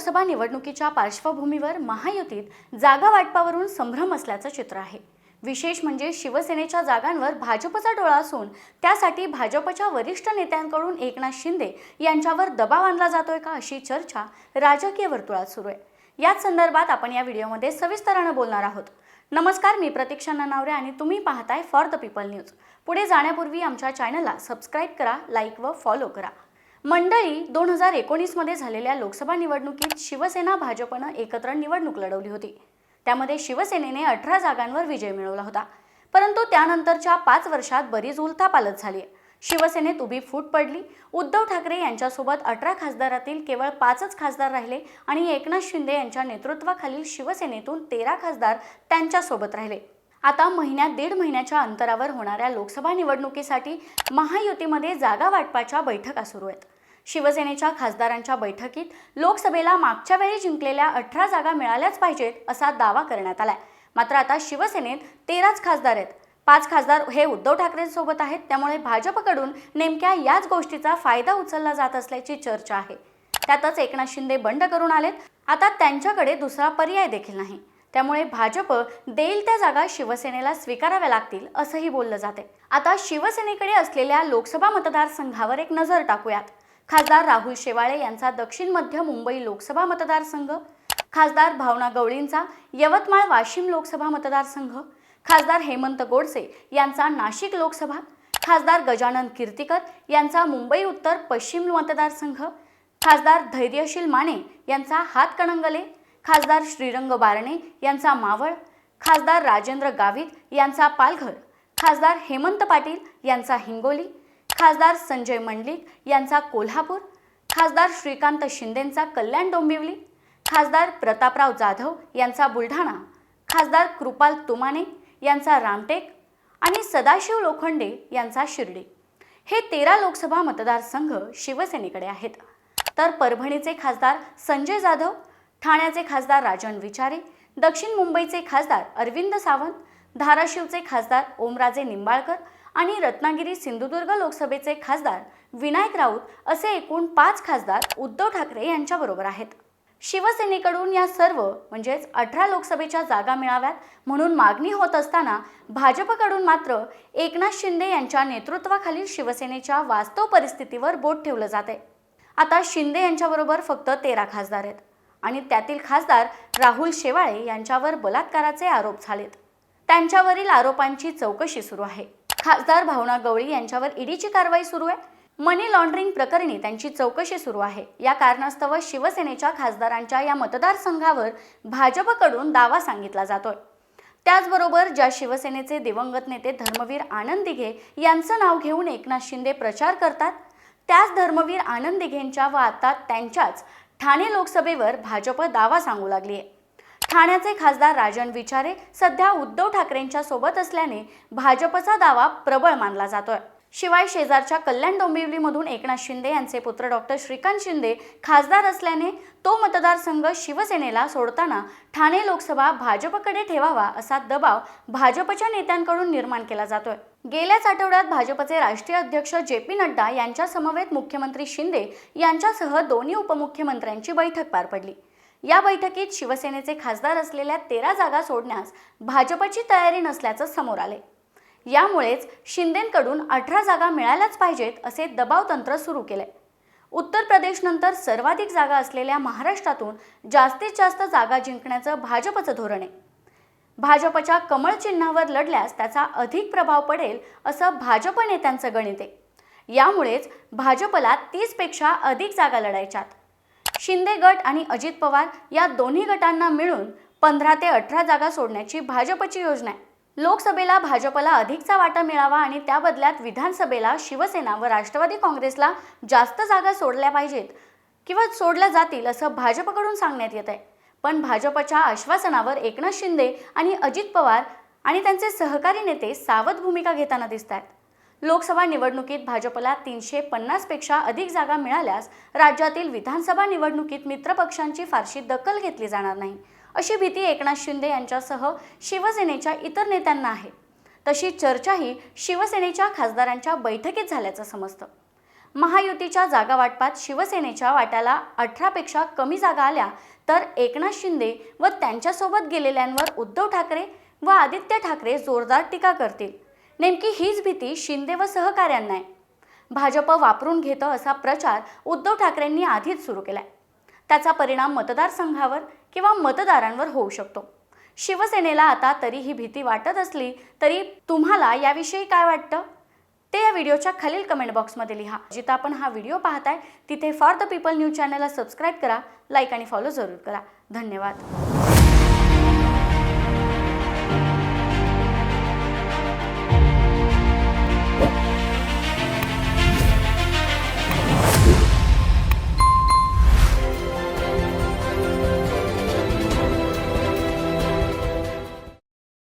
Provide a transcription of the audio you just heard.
लोकसभा निवडणुकीच्या पार्श्वभूमीवर महायुतीत जागा वाटपावरून संभ्रम असल्याचं चित्र आहे. विशेष म्हणजे शिवसेनेच्या जागांवर भाजपचा डोळा असून त्यासाठी भाजपच्या वरिष्ठ नेत्यांकडून एकनाथ शिंदे यांच्यावर दबाव आणला जातोय का अशी चर्चा राजकीय वर्तुळात सुरू आहे. याच संदर्भात आपण या व्हिडिओमध्ये सविस्तरानं बोलणार आहोत. नमस्कार मी प्रतीक्षा ननावरे आणि तुम्ही पाहताय फॉर द पीपल न्यूज पुढे जाण्यापूर्वी आमच्या चॅनलला सबस्क्राईब करा लाईक व फॉलो करा. मंडळी दोन हजार एकोणीसमध्ये झालेल्या लोकसभा निवडणुकीत शिवसेना भाजपनं एकत्र निवडणूक लढवली होती. त्यामध्ये शिवसेनेने अठरा जागांवर विजय मिळवला होता. परंतु त्यानंतरच्या पाच वर्षात बरीच उलथापालत झाली शिवसेनेत उभी फूट पडली. उद्धव ठाकरे यांच्यासोबत अठरा खासदारातील केवळ पाचच खासदार राहिले आणि एकनाथ शिंदे यांच्या नेतृत्वाखालील शिवसेनेतून तेरा खासदार त्यांच्यासोबत राहिले. आता महिन्यात दीड महिन्याच्या अंतरावर होणाऱ्या लोकसभा निवडणुकीसाठी महायुतीमध्ये जागा वाटपाच्या बैठका सुरू आहेत. शिवसेनेच्या खासदारांच्या बैठकीत लोकसभेला मागच्या वेळी जिंकलेल्या अठरा जागा मिळाल्याच पाहिजेत असा दावा करण्यात आलाय. मात्र आता शिवसेनेत तेराच खासदार आहेत. पाच खासदार हे उद्धव ठाकरेंसोबत आहेत. त्यामुळे भाजपकडून नेमक्या याच गोष्टीचा फायदा उचलला जात असल्याची चर्चा आहे. त्यातच एकनाथ शिंदे बंड करून आलेत. आता त्यांच्याकडे दुसरा पर्याय देखील नाही. त्यामुळे भाजप देईल त्या जागा शिवसेनेला स्वीकाराव्या लागतील असंही बोललं जाते आता शिवसेनेकडे असलेल्या लोकसभा मतदारसंघावर एक नजर टाकूयात. खासदार राहुल शेवाळे यांचा दक्षिण मध्य मुंबई लोकसभा मतदारसंघ खासदार भावना गवळींचा यवतमाळ वाशिम लोकसभा मतदारसंघ खासदार हेमंत गोडसे यांचा नाशिक लोकसभा खासदार गजानन कीर्तिकर यांचा मुंबई उत्तर पश्चिम मतदारसंघ खासदार धैर्यशील माने यांचा हातकणंगले खासदार श्रीरंग बारणे यांचा मावळ खासदार राजेंद्र गावित यांचा पालघर खासदार हेमंत पाटील यांचा हिंगोली खासदार संजय मंडलिक यांचा कोल्हापूर खासदार श्रीकांत शिंदेंचा कल्याण डोंबिवली खासदार प्रतापराव जाधव यांचा बुलढाणा खासदार कृपाल तुमाने यांचा रामटेक आणि सदाशिव लोखंडे यांचा शिर्डी. हे तेरा लोकसभा मतदारसंघ शिवसेनेकडे आहेत. तर परभणीचे खासदार संजय जाधव ठाण्याचे खासदार राजन विचारे दक्षिण मुंबईचे खासदार अरविंद सावंत धाराशिवचे खासदार ओमराजे निंबाळकर आणि रत्नागिरी सिंधुदुर्ग लोकसभेचे खासदार विनायक राऊत असे एकूण पाच खासदार उद्धव ठाकरे यांच्याबरोबर आहेत. शिवसेनेकडून या सर्व म्हणजेच अठरा लोकसभेच्या जागा मिळाव्यात म्हणून मागणी होत असताना भाजपकडून मात्र एकनाथ शिंदे यांच्या नेतृत्वाखालील शिवसेनेच्या वास्तव परिस्थितीवर बोट ठेवलं जाते. आता शिंदे यांच्याबरोबर फक्त तेरा खासदार आहेत आणि त्यातील खासदार राहुल शेवाळे यांच्यावर बलात्काराचे आरोप झालेत. त्यांच्यावरील आरोपांची चौकशी सुरू आहे. खासदार भावना गवळी यांच्यावर ईडीची कारवाई सुरू आहे. मनी लॉन्ड्रिंग प्रकरणी त्यांची चौकशी सुरू आहे. या कारणास्तव शिवसेनेच्या खासदारांच्या या मतदारसंघावर भाजपकडून दावा सांगितला जातोय. त्याचबरोबर ज्या शिवसेनेचे दिवंगत नेते धर्मवीर आनंद दिघे यांचं नाव घेऊन एकनाथ शिंदे प्रचार करतात त्याच धर्मवीर आनंद दिघेंच्या व आता त्यांच्याच ठाणे लोकसभेवर भाजप दावा सांगू लागली आहे. ठाण्याचे खासदार राजन विचारे सध्या उद्धव ठाकरेंच्या सोबत असल्याने भाजपचा दावा प्रबळ मानला जातोय. शिवाय शेजारच्या कल्याण डोंबिवलीमधून एकनाथ शिंदे यांचे पुत्र डॉक्टर श्रीकांत शिंदे खासदार असल्याने तो मतदारसंघ शिवसेनेला सोडताना ठाणे लोकसभा भाजपकडे ठेवावा असा दबाव भाजपच्या नेत्यांकडून निर्माण केला जातोय. गेल्याच आठवड्यात भाजपचे राष्ट्रीय अध्यक्ष जे पी नड्डा यांच्या समवेत मुख्यमंत्री शिंदे यांच्यासह दोन्ही उपमुख्यमंत्र्यांची बैठक पार पडली. या बैठकीत शिवसेनेचे खासदार असलेल्या तेरा जागा सोडण्यास भाजपची तयारी नसल्याचं समोर आले यामुळेच शिंदेकडून अठरा जागा मिळायलाच पाहिजेत असे दबाव तंत्र सुरू केले उत्तर प्रदेशनंतर सर्वाधिक जागा असलेल्या महाराष्ट्रातून जास्तीत जास्त जागा जिंकण्याचं भाजपचं धोरण आहे. भाजपच्या कमळ चिन्हावर लढल्यास त्याचा अधिक प्रभाव पडेल असं भाजप नेत्यांचं गणित आहे. यामुळेच भाजपला तीसपेक्षा अधिक जागा लढायच्यात. शिंदे गट आणि अजित पवार या दोन्ही गटांना मिळून पंधरा ते अठरा जागा सोडण्याची भाजपची योजना आहे. लोकसभेला भाजपला अधिकचा वाटा मिळावा आणि त्या बदल्यात विधानसभेला शिवसेना व राष्ट्रवादी काँग्रेसला जास्त जागा सोडल्या पाहिजेत किंवा सोडल्या जातील असं भाजपकडून सांगण्यात येत आहे पण भाजपच्या आश्वासनावर एकनाथ शिंदे आणि अजित पवार आणि त्यांचे सहकारी नेते सावध भूमिका घेताना दिसत आहेत लोकसभा निवडणुकीत भाजपला तीनशे पन्नासपेक्षा अधिक जागा मिळाल्यास राज्यातील विधानसभा निवडणुकीत मित्रपक्षांची फारशी दखल घेतली जाणार नाही. अशी भीती एकनाथ शिंदे यांच्यासह शिवसेनेच्या इतर नेत्यांना आहे. तशी चर्चाही शिवसेनेच्या खासदारांच्या बैठकीत झाल्याचं समजतं. महायुतीच्या जागा वाटपात शिवसेनेच्या वाट्याला अठरापेक्षा कमी जागा आल्या तर एकनाथ शिंदे व त्यांच्यासोबत गेलेल्यांवर उद्धव ठाकरे व आदित्य ठाकरे जोरदार टीका करतील. नेमकी हीच भीती शिंदे व सहकाऱ्यांना आहे. भाजप वापरून घेतं असा प्रचार उद्धव ठाकरेंनी आधीच सुरू केलाय. त्याचा परिणाम मतदारसंघावर किंवा मतदारांवर होऊ शकतो. शिवसेनेला आता तरी ही भीती वाटत असली तरी तुम्हाला याविषयी काय वाटतं? ते या व्हिडिओच्या खालील कमेंट बॉक्समध्ये लिहा. जिथं आपण हा व्हिडिओ पाहताय तिथे फॉर द पीपल न्यूज चॅनलला सबस्क्राईब करा लाईक आणि फॉलो जरूर करा. धन्यवाद.